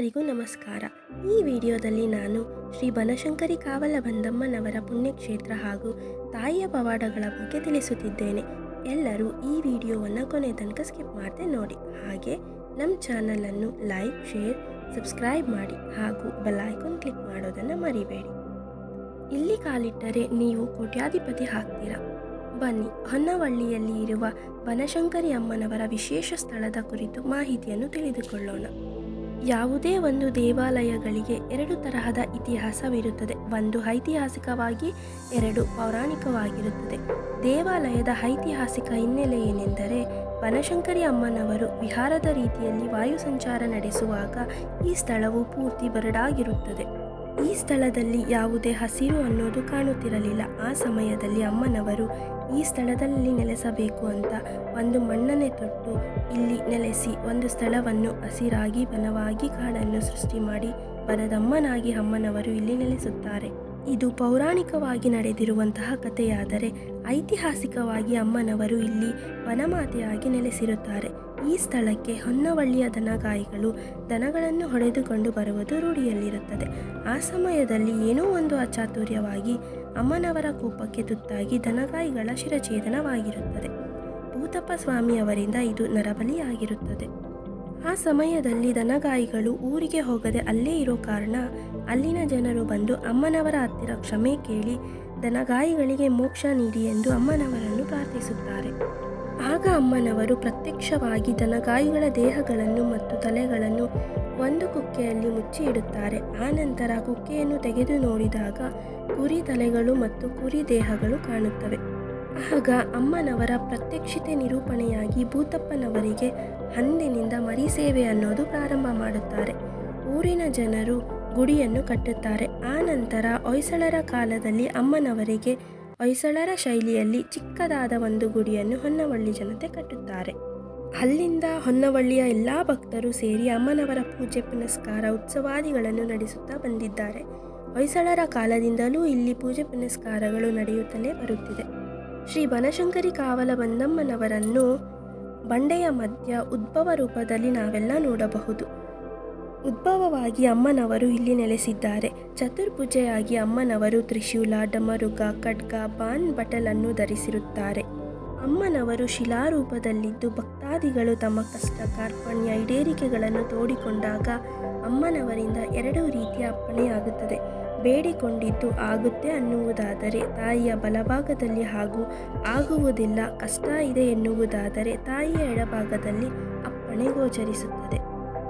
ಎಲ್ಲರಿಗೂ ನಮಸ್ಕಾರ. ಈ ವಿಡಿಯೋದಲ್ಲಿ ನಾನು ಶ್ರೀ ಬನಶಂಕರಿ ಕಾವಲ ಬಂದಮ್ಮನವರ ಪುಣ್ಯಕ್ಷೇತ್ರ ಹಾಗೂ ತಾಯಿಯ ಪವಾಡಗಳ ಬಗ್ಗೆ ತಿಳಿಸುತ್ತಿದ್ದೇನೆ. ಎಲ್ಲರೂ ಈ ವಿಡಿಯೋವನ್ನು ಕೊನೆ ತನಕ ಸ್ಕಿಪ್ ಮಾಡದೆ ನೋಡಿ. ಹಾಗೆ ನಮ್ಮ ಚಾನಲನ್ನು ಲೈಕ್, ಶೇರ್, ಸಬ್ಸ್ಕ್ರೈಬ್ ಮಾಡಿ ಹಾಗೂ ಬೆಲ್ ಐಕಾನ್ ಕ್ಲಿಕ್ ಮಾಡೋದನ್ನು ಮರಿಬೇಡಿ. ಇಲ್ಲಿ ಕಾಲಿಟ್ಟರೆ ನೀವು ಕೋಟ್ಯಾಧಿಪತಿ ಹಾಕ್ತೀರಾ ಬನ್ನಿ, ಹೊನ್ನವಳ್ಳಿಯಲ್ಲಿ ಇರುವ ಬನಶಂಕರಿ ಅಮ್ಮನವರ ವಿಶೇಷ ಸ್ಥಳದ ಕುರಿತು ಮಾಹಿತಿಯನ್ನು ತಿಳಿದುಕೊಳ್ಳೋಣ. ಯಾವುದೇ ಒಂದು ದೇವಾಲಯಗಳಿಗೆ ಎರಡು ತರಹದ ಇತಿಹಾಸವಿರುತ್ತದೆ. ಒಂದು ಐತಿಹಾಸಿಕವಾಗಿ, ಎರಡು ಪೌರಾಣಿಕವಾಗಿರುತ್ತದೆ. ದೇವಾಲಯದ ಐತಿಹಾಸಿಕ ಹಿನ್ನೆಲೆ ಏನೆಂದರೆ ಬನಶಂಕರಿ ಅಮ್ಮನವರು ವಿಹಾರದ ರೀತಿಯಲ್ಲಿ ವಾಯು ಸಂಚಾರ ನಡೆಸುವಾಗ ಈ ಸ್ಥಳವು ಪೂರ್ತಿ ಬರಡಾಗಿರುತ್ತದೆ. ಈ ಸ್ಥಳದಲ್ಲಿ ಯಾವುದೇ ಹಸಿರು ಅನ್ನೋದು ಕಾಣುತ್ತಿರಲಿಲ್ಲ. ಆ ಸಮಯದಲ್ಲಿ ಅಮ್ಮನವರು ಈ ಸ್ಥಳದಲ್ಲಿ ನೆಲೆಸಬೇಕು ಅಂತ ಒಂದು ಮಣ್ಣನೆ ತೊಟ್ಟು ಇಲ್ಲಿ ನೆಲೆಸಿ ಒಂದು ಸ್ಥಳವನ್ನು ಹಸಿರಾಗಿ ಬಲವಾಗಿ ಕಾಡನ್ನು ಸೃಷ್ಟಿ ಮಾಡಿ ಬರದಮ್ಮನಾಗಿ ಅಮ್ಮನವರು ಇಲ್ಲಿ ನೆಲೆಸುತ್ತಾರೆ. ಇದು ಪೌರಾಣಿಕವಾಗಿ ನಡೆದಿರುವಂತಹ ಕಥೆಯಾದರೆ ಐತಿಹಾಸಿಕವಾಗಿ ಅಮ್ಮನವರು ಇಲ್ಲಿ ವನಮಾತೆಯಾಗಿ ನೆಲೆಸಿರುತ್ತಾರೆ. ಈ ಸ್ಥಳಕ್ಕೆ ಹೊನ್ನವಳ್ಳಿಯ ದನಗಾಯಿಗಳು ದನಗಳನ್ನು ಹೊಡೆದುಕೊಂಡು ಬರುವುದು ರೂಢಿಯಲ್ಲಿರುತ್ತದೆ. ಆ ಸಮಯದಲ್ಲಿ ಏನೋ ಒಂದು ಅಚಾತುರ್ಯವಾಗಿ ಅಮ್ಮನವರ ಕೋಪಕ್ಕೆ ತುತ್ತಾಗಿ ದನಗಾಯಿಗಳ ಶಿರಛೇದನವಾಗಿರುತ್ತದೆ ಭೂತಪ್ಪ ಸ್ವಾಮಿಯವರಿಂದ ಇದು ನರಬಲಿಯಾಗಿರುತ್ತದೆ. ಆ ಸಮಯದಲ್ಲಿ ದನಗಾಯಿಗಳು ಊರಿಗೆ ಹೋಗದೆ ಅಲ್ಲೇ ಇರೋ ಕಾರಣ ಅಲ್ಲಿನ ಜನರು ಬಂದು ಅಮ್ಮನವರ ಹತ್ತಿರ ಕ್ಷಮೆ ಕೇಳಿ ದನಗಾಯಿಗಳಿಗೆ ಮೋಕ್ಷ ನೀಡಿ ಎಂದು ಅಮ್ಮನವರನ್ನು ಪ್ರಾರ್ಥಿಸುತ್ತಾರೆ. ಆಗ ಅಮ್ಮನವರು ಪ್ರತ್ಯಕ್ಷವಾಗಿ ದನಗಾಯಿಗಳ ದೇಹಗಳನ್ನು ಮತ್ತು ತಲೆಗಳನ್ನು ಒಂದು ಕುಕ್ಕೆಯಲ್ಲಿ ಮುಚ್ಚಿ ಇಡುತ್ತಾರೆ. ಆನಂತರ ಕುಕ್ಕೆಯನ್ನು ತೆಗೆದು ನೋಡಿದಾಗ ಕುರಿ ತಲೆಗಳು ಮತ್ತು ಕುರಿ ದೇಹಗಳು ಕಾಣುತ್ತವೆ. ಆಗ ಅಮ್ಮನವರ ಪ್ರತ್ಯಕ್ಷತೆ ನಿರೂಪಣೆಯಾಗಿ ಭೂತಪ್ಪನವರಿಗೆ ಅಂದಿನಿಂದ ಮರಿಸೇವೆ ಅನ್ನೋದು ಪ್ರಾರಂಭ ಮಾಡುತ್ತಾರೆ. ಊರಿನ ಜನರು ಗುಡಿಯನ್ನು ಕಟ್ಟುತ್ತಾರೆ. ಆ ನಂತರ ಹೊಯ್ಸಳರ ಕಾಲದಲ್ಲಿ ಅಮ್ಮನವರಿಗೆ ಹೊಯ್ಸಳರ ಶೈಲಿಯಲ್ಲಿ ಚಿಕ್ಕದಾದ ಒಂದು ಗುಡಿಯನ್ನು ಹೊನ್ನವಳ್ಳಿ ಜನತೆ ಕಟ್ಟುತ್ತಾರೆ. ಅಲ್ಲಿಂದ ಹೊನ್ನವಳ್ಳಿಯ ಎಲ್ಲ ಭಕ್ತರು ಸೇರಿ ಅಮ್ಮನವರ ಪೂಜೆ ಪುನಸ್ಕಾರ ಉತ್ಸವಾದಿಗಳನ್ನು ನಡೆಸುತ್ತಾ ಬಂದಿದ್ದಾರೆ. ಹೊಯ್ಸಳರ ಕಾಲದಿಂದಲೂ ಇಲ್ಲಿ ಪೂಜೆ ಪುನಸ್ಕಾರಗಳು ನಡೆಯುತ್ತಲೇ ಬರುತ್ತಿದೆ. ಶ್ರೀ ಬನಶಂಕರಿ ಕಾವಲ ಬಂದಮ್ಮನವರನ್ನು ಬಂಡೆಯ ಮಧ್ಯ ಉದ್ಭವ ರೂಪದಲ್ಲಿ ನಾವೆಲ್ಲ ನೋಡಬಹುದು. ಉದ್ಭವವಾಗಿ ಅಮ್ಮನವರು ಇಲ್ಲಿ ನೆಲೆಸಿದ್ದಾರೆ. ಚತುರ್ಭುಜೆಯಾಗಿ ಅಮ್ಮನವರು ತ್ರಿಶೂಲ, ಡಮರುಗ, ಖಡ್ಗ, ಬಾನ್ ಬಟಲನ್ನು ಧರಿಸಿರುತ್ತಾರೆ. ಅಮ್ಮನವರು ಶಿಲಾರೂಪದಲ್ಲಿದ್ದು ಭಕ್ತಾದಿಗಳು ತಮ್ಮ ಕಷ್ಟ, ಕಾರ್ಪಣ್ಯ, ಈಡೇರಿಕೆಗಳನ್ನು ತೋಡಿಕೊಂಡಾಗ ಅಮ್ಮನವರಿಂದ ಎರಡು ರೀತಿಯ ಅಪ್ಪಣೆಯಾಗುತ್ತದೆ. ಬೇಡಿಕೊಂಡಿದ್ದು ಆಗುತ್ತೆ ಅನ್ನುವುದಾದರೆ ತಾಯಿಯ ಬಲಭಾಗದಲ್ಲಿ ಹಾಗೂ ಆಗುವುದಿಲ್ಲ, ಕಷ್ಟ ಇದೆ ಎನ್ನುವುದಾದರೆ ತಾಯಿಯ ಎಡಭಾಗದಲ್ಲಿ ಅಪ್ಪಣೆ ಗೋಚರಿಸುತ್ತದೆ.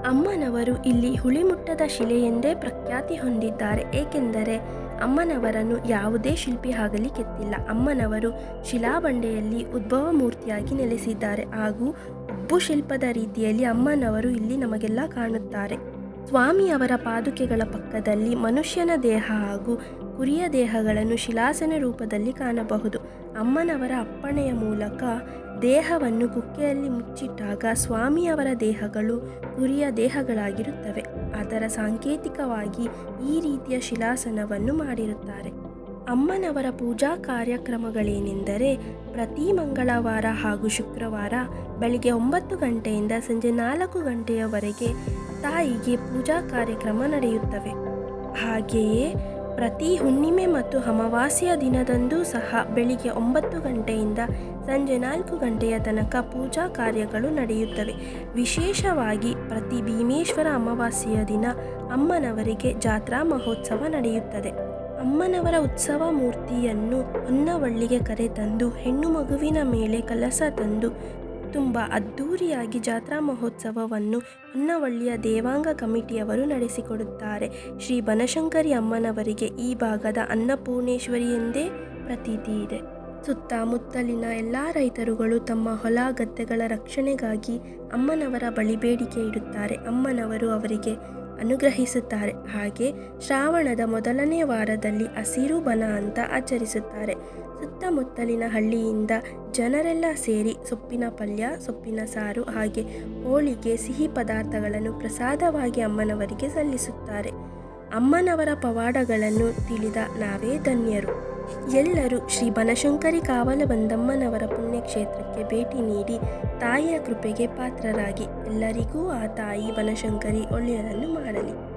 ಅಮ್ಮನವರು ಇಲ್ಲಿ ಹುಳಿಮುಟ್ಟದ ಶಿಲೆ ಎಂದೇ ಪ್ರಖ್ಯಾತಿ ಹೊಂದಿದ್ದಾರೆ, ಏಕೆಂದರೆ ಅಮ್ಮನವರನ್ನು ಯಾವುದೇ ಶಿಲ್ಪಿ ಆಗಲಿ ಕೆತ್ತಿಲ್ಲ. ಅಮ್ಮನವರು ಶಿಲಾಬಂಡೆಯಲ್ಲಿ ಉದ್ಭವ ಮೂರ್ತಿಯಾಗಿ ನೆಲೆಸಿದ್ದಾರೆ ಹಾಗೂ ಉಬ್ಬು ಶಿಲ್ಪದ ರೀತಿಯಲ್ಲಿ ಅಮ್ಮನವರು ಇಲ್ಲಿ ನಮಗೆಲ್ಲ ಕಾಣುತ್ತಾರೆ. ಸ್ವಾಮಿಯವರ ಪಾದುಕೆಗಳ ಪಕ್ಕದಲ್ಲಿ ಮನುಷ್ಯನ ದೇಹ ಹಾಗೂ ಕುರಿಯ ದೇಹಗಳನ್ನು ಶಿಲಾಸನ ರೂಪದಲ್ಲಿ ಕಾಣಬಹುದು. ಅಮ್ಮನವರ ಅಪ್ಪಣೆಯ ಮೂಲಕ ದೇಹವನ್ನು ಕುಕ್ಕೆಯಲ್ಲಿ ಮುಚ್ಚಿಟ್ಟಾಗ ಸ್ವಾಮಿಯವರ ದೇಹಗಳು ಕುರಿಯ ದೇಹಗಳಾಗಿರುತ್ತವೆ. ಅದರ ಸಾಂಕೇತಿಕವಾಗಿ ಈ ರೀತಿಯ ಶಿಲಾಸನವನ್ನು ಮಾಡಿರುತ್ತಾರೆ. ಅಮ್ಮನವರ ಪೂಜಾ ಕಾರ್ಯಕ್ರಮಗಳೇನೆಂದರೆ ಪ್ರತಿ ಮಂಗಳವಾರ ಹಾಗೂ ಶುಕ್ರವಾರ ಬೆಳಿಗ್ಗೆ ಒಂಬತ್ತು ಗಂಟೆಯಿಂದ ಸಂಜೆ ನಾಲ್ಕು ಗಂಟೆಯವರೆಗೆ ತಾಯಿಗೆ ಪೂಜಾ ಕಾರ್ಯಕ್ರಮ ನಡೆಯುತ್ತವೆ. ಹಾಗೆಯೇ ಪ್ರತಿ ಹುಣ್ಣಿಮೆ ಮತ್ತು ಅಮಾವಾಸ್ಯೆಯ ದಿನದಂದು ಸಹ ಬೆಳಿಗ್ಗೆ ಒಂಬತ್ತು ಗಂಟೆಯಿಂದ ಸಂಜೆ ನಾಲ್ಕು ಗಂಟೆಯ ತನಕ ಪೂಜಾ ಕಾರ್ಯಗಳು ನಡೆಯುತ್ತವೆ. ವಿಶೇಷವಾಗಿ ಪ್ರತಿ ಭೀಮೇಶ್ವರ ಅಮಾವಾಸ್ಯೆಯ ದಿನ ಅಮ್ಮನವರಿಗೆ ಜಾತ್ರಾ ಮಹೋತ್ಸವ ನಡೆಯುತ್ತದೆ. ಅಮ್ಮನವರ ಉತ್ಸವ ಮೂರ್ತಿಯನ್ನು ಹೊನ್ನವಳ್ಳಿಗೆ ಕರೆತಂದು ಹೆಣ್ಣು ಮಗುವಿನ ಮೇಲೆ ಕಲಸ ತಂದು ತುಂಬ ಅದ್ಧೂರಿಯಾಗಿ ಜಾತ್ರಾ ಮಹೋತ್ಸವವನ್ನು ಹೊನ್ನವಳ್ಳಿಯ ದೇವಾಂಗ ಕಮಿಟಿಯವರು ನಡೆಸಿಕೊಡುತ್ತಾರೆ. ಶ್ರೀ ಬನಶಂಕರಿ ಅಮ್ಮನವರಿಗೆ ಈ ಭಾಗದ ಅನ್ನಪೂರ್ಣೇಶ್ವರಿ ಎಂದೇ ಪ್ರತೀತಿ ಇದೆ. ಸುತ್ತಮುತ್ತಲಿನ ಎಲ್ಲ ರೈತರುಗಳು ತಮ್ಮ ಹೊಲ ಗದ್ದೆಗಳ ರಕ್ಷಣೆಗಾಗಿ ಅಮ್ಮನವರ ಬಳಿ ಬೇಡಿಕೆ ಇಡುತ್ತಾರೆ. ಅಮ್ಮನವರು ಅವರಿಗೆ ಅನುಗ್ರಹಿಸುತ್ತಾರೆ. ಹಾಗೆ ಶ್ರಾವಣದ ಮೊದಲನೇ ವಾರದಲ್ಲಿ ಹಸಿರು ಬನ ಅಂತ ಆಚರಿಸುತ್ತಾರೆ. ಸುತ್ತಮುತ್ತಲಿನ ಹಳ್ಳಿಯಿಂದ ಜನರೆಲ್ಲ ಸೇರಿ ಸೊಪ್ಪಿನ ಪಲ್ಯ, ಸೊಪ್ಪಿನ ಸಾರು ಹಾಗೆ ಹೋಳಿಗೆ, ಸಿಹಿ ಪದಾರ್ಥಗಳನ್ನು ಪ್ರಸಾದವಾಗಿ ಅಮ್ಮನವರಿಗೆ ಸಲ್ಲಿಸುತ್ತಾರೆ. ಅಮ್ಮನವರ ಪವಾಡಗಳನ್ನು ತಿಳಿದ ನಾವೇ ಧನ್ಯರು. ಎಲ್ಲರೂ ಶ್ರೀ ಬನಶಂಕರಿ ಕಾವಲಬಂದಮ್ಮನವರ ಪುಣ್ಯಕ್ಷೇತ್ರಕ್ಕೆ ಭೇಟಿ ನೀಡಿ ತಾಯಿಯ ಕೃಪೆಗೆ ಪಾತ್ರರಾಗಿ ಎಲ್ಲರಿಗೂ ಆ ತಾಯಿ ಬನಶಂಕರಿ ಒಳ್ಳೆಯದನ್ನು ಮಾಡಲಿ.